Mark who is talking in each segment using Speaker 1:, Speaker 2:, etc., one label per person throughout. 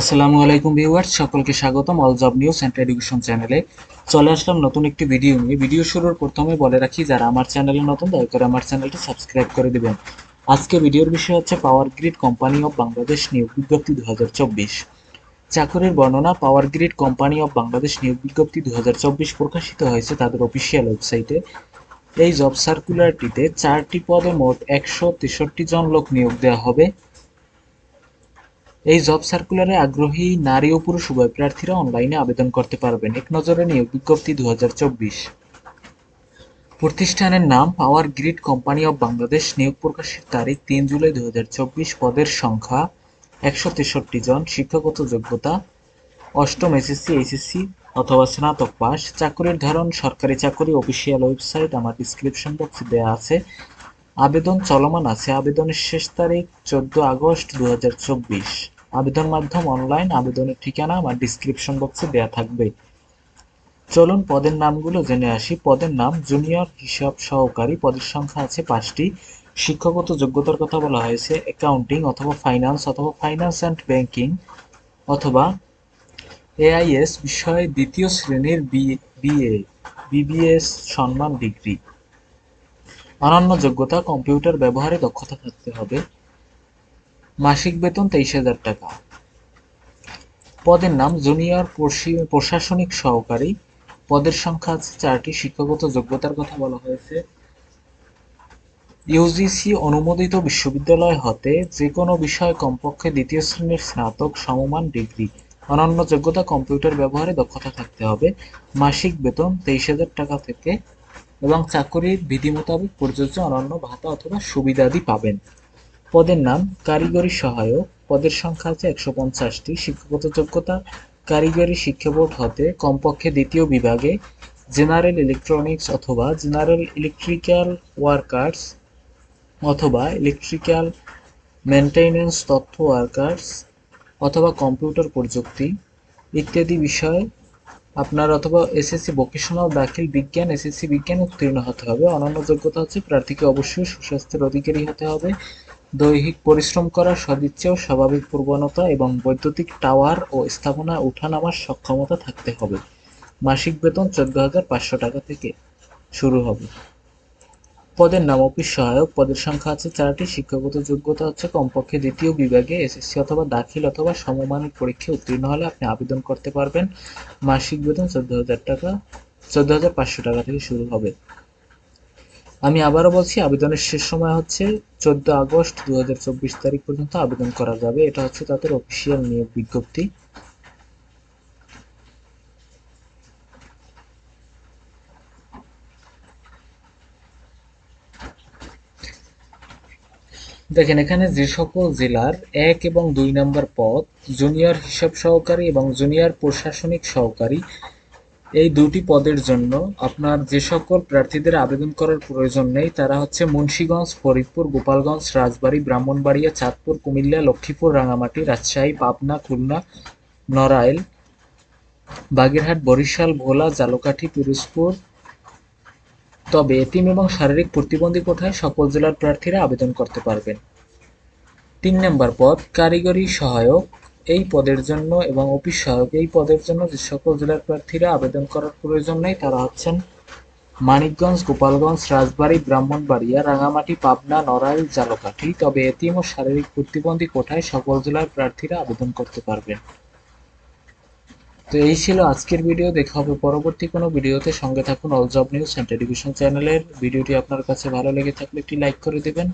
Speaker 1: আসসালামু আলাইকুম ভিউয়ার্স, সকলকে স্বাগতম all job news and education চ্যানেলে চলে আসলাম নতুন একটি ভিডিও নিয়ে। ভিডিও শুরুর প্রথমে বলে রাখি, যারা আমার চ্যানেলে নতুন, দয়া করে আমার চ্যানেলটি সাবস্ক্রাইব করে দিবেন। আজকে ভিডিওর বিষয় হচ্ছে power grid company of Bangladesh নিয়োগ বিজ্ঞপ্তি দু চাকরির বর্ণনা power grid company of Bangladesh নিয়োগ বিজ্ঞপ্তি দু হাজার চব্বিশ প্রকাশিত হয়েছে তাদের অফিসিয়াল ওয়েবসাইটে এই জব সার্কুলারটিতে চারটি পদে মোট একশো তেষট্টি জন লোক নিয়োগ দেওয়া হবে। এই জব সার্কুলারে আগ্রহী নারী ও পুরুষ উভয় প্রার্থীরা অনলাইনে আবেদন করতে পারবেন। এক নজরে নিয়োগ বিজ্ঞপ্তি দুহাজার চব্বিশ। প্রতিষ্ঠানের নাম power grid company of Bangladesh নিয়োগ প্রকাশের তারিখ তিন জুলাই দু হাজার চব্বিশ। পদের সংখ্যা একশো তেষট্টি জন। শিক্ষাগত যোগ্যতা অষ্টম এসএসসি, এইচএসসি অথবা স্নাতক পাস চাকরির ধরন সরকারি চাকরি, অফিসিয়াল ওয়েবসাইট, আমার ডিসক্রিপশন বক্সে দেওয়া আছে। আবেদন চলমান আছে। আবেদনের শেষ তারিখ চোদ্দ আগস্ট দু হাজার চব্বিশ। আবেদন মাধ্যম অনলাইন। আবেদনের ঠিকানা আমার ডিসক্রিপশন বক্সে দেয়া থাকবে। চলুন পদের নামগুলো জেনে আসি। পদের নাম জুনিয়র হিসাব সহকারী। পদের সংখ্যা আছে পাঁচটি। শিক্ষাগত যোগ্যতার কথা বলা হয়েছে। অ্যাকাউন্টিং অথবা ফাইন্যান্স অথবা ফাইন্যান্স অ্যান্ড ব্যাংকিং অথবা এআইএস বিষয়ে দ্বিতীয় শ্রেণির বিএ বিবিএস সম্মান ডিগ্রি। অনন্য যোগ্যতা, কম্পিউটার ব্যবহারে দক্ষতা থাকতে হবে। মাসিক বেতন তেইশ হাজার টাকা। পদের নাম জুনিয়র প্রশাসনিক সহকারী। পদের সংখ্যা আছে চারটি, শিক্ষাগত যোগ্যতার কথা বলা হয়েছে। ইউজিসি অনুমোদিত বিশ্ববিদ্যালয় হতে যে কোনো বিষয় কমপক্ষে দ্বিতীয় শ্রেণির স্নাতক সমমান ডিগ্রি। অনন্য যোগ্যতা, কম্পিউটার ব্যবহারে দক্ষতা থাকতে হবে। মাসিক বেতন তেইশ হাজার টাকা থেকে এবং চাকরির বিধি মোতাবেক প্রযোজ্য অনন্য ভাতা অথবা সুবিধাদি পাবেন। পদের নাম কারিগরি সহায়ক। পদের সংখ্যা আছে একশো পঞ্চাশটি। শিক্ষাগত যোগ্যতা কারিগরি শিক্ষা বোর্ড হতে কমপক্ষে দ্বিতীয় বিভাগে জেনারেল ইলেকট্রনিক্স অথবা জেনারেল ইলেকট্রিক্যাল ওয়ার্কার্স অথবা ইলেকট্রিক্যাল মেনটেন্যান্স তথ্য ওয়ার্কার্স অথবা কম্পিউটার প্রযুক্তি ইত্যাদি বিষয় আপনার অথবা এসএসসি ভোকেশনাল দাখিল বিজ্ঞান, এসএসসি বিজ্ঞান উত্তীর্ণ হতে হবে। অনন্য যোগ্যতা হচ্ছে প্রার্থীকে অবশ্যই সুস্বাস্থ্যের অধিকারী হতে হবে। দৈহিক পরিশ্রম করা, সদিচ্ছা ও স্বাভাবিক প্রবণতা এবং বৈদ্যুতিক টাওয়ার ও স্থাপনা উঠানামার সক্ষমতা থাকতে হবে। মাসিক বেতন চোদ্দ হাজার পাঁচশো টাকা থেকে শুরু হবে। পদের নাম অফিস সহায়ক। পদের সংখ্যা আছে চারটি। শিক্ষাগত যোগ্যতা হচ্ছে কমপক্ষে দ্বিতীয় বিভাগে এসএসসি অথবা দাখিল অথবা সমমানের পরীক্ষায় উত্তীর্ণ হলে আপনি আবেদন করতে পারবেন। মাসিক বেতন চোদ্দ হাজার টাকা চোদ্দ হাজার পাঁচশো টাকা থেকে শুরু হবে। আমি আবারও বলছি, আবেদনের শেষ সময় হচ্ছে চোদ্দ আগস্ট দু হাজার চব্বিশ তারিখ পর্যন্ত আবেদন করা যাবে। এটা হচ্ছে তাদের অফিসিয়াল নিয়োগ বিজ্ঞপ্তি। দেখেন, এখানে যে সকল জেলার এক এবং দুই নম্বর পদ, জুনিয়র হিসাব সহকারী এবং জুনিয়র প্রশাসনিক সহকারী, এই দুটি পদের জন্য আপনার যে সকল প্রার্থীদের আবেদন করার প্রয়োজন নেই, তারা হচ্ছে মুন্সীগঞ্জ, ফরিদপুর, গোপালগঞ্জ, রাজবাড়ী, ব্রাহ্মণবাড়িয়া, চাঁদপুর, কুমিল্লা, লক্ষ্মীপুর, রাঙামাটি, রাজশাহী, পাবনা, খুলনা, নড়াইল, বাগেরহাট, বরিশাল, ভোলা, জালকাঠি, পিরোজপুর তবে এতিম এবং শারীরিক প্রতিবন্ধী কোঠায় সকল জেলার প্রার্থীরা আবেদন করতে পারবেন। তিন নম্বর পদ, কারিগরি সহায়ক। এই পদের জন্য এবং অফিস সহায়ক এই পদের জন্য যে সকল জেলার প্রার্থীরা আবেদন করার প্রয়োজন নেই তারা হচ্ছেন মানিকগঞ্জ, গোপালগঞ্জ, রাজবাড়ী, ব্রাহ্মণবাড়িয়া, রাঙামাটি, পাবনা, নড়াইল, জালকাঠি। তবে এতিম ও শারীরিক প্রতিবন্ধী কোঠায় সকল জেলার প্রার্থীরা আবেদন করতে পারবেন। তো এই ছিল আজকের ভিডিও। দেখা হবে পরবর্তী কোনো ভিডিওতে। সঙ্গে থাকুন all job news and television চ্যানেলের ভিডিওটি আপনার কাছে ভালো লেগে থাকলে একটি লাইক করে দেবেন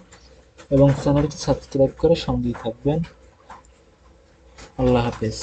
Speaker 1: এবং চ্যানেলটি সাবস্ক্রাইব করে সঙ্গেই থাকবেন। আল্লাহ হাফেজ।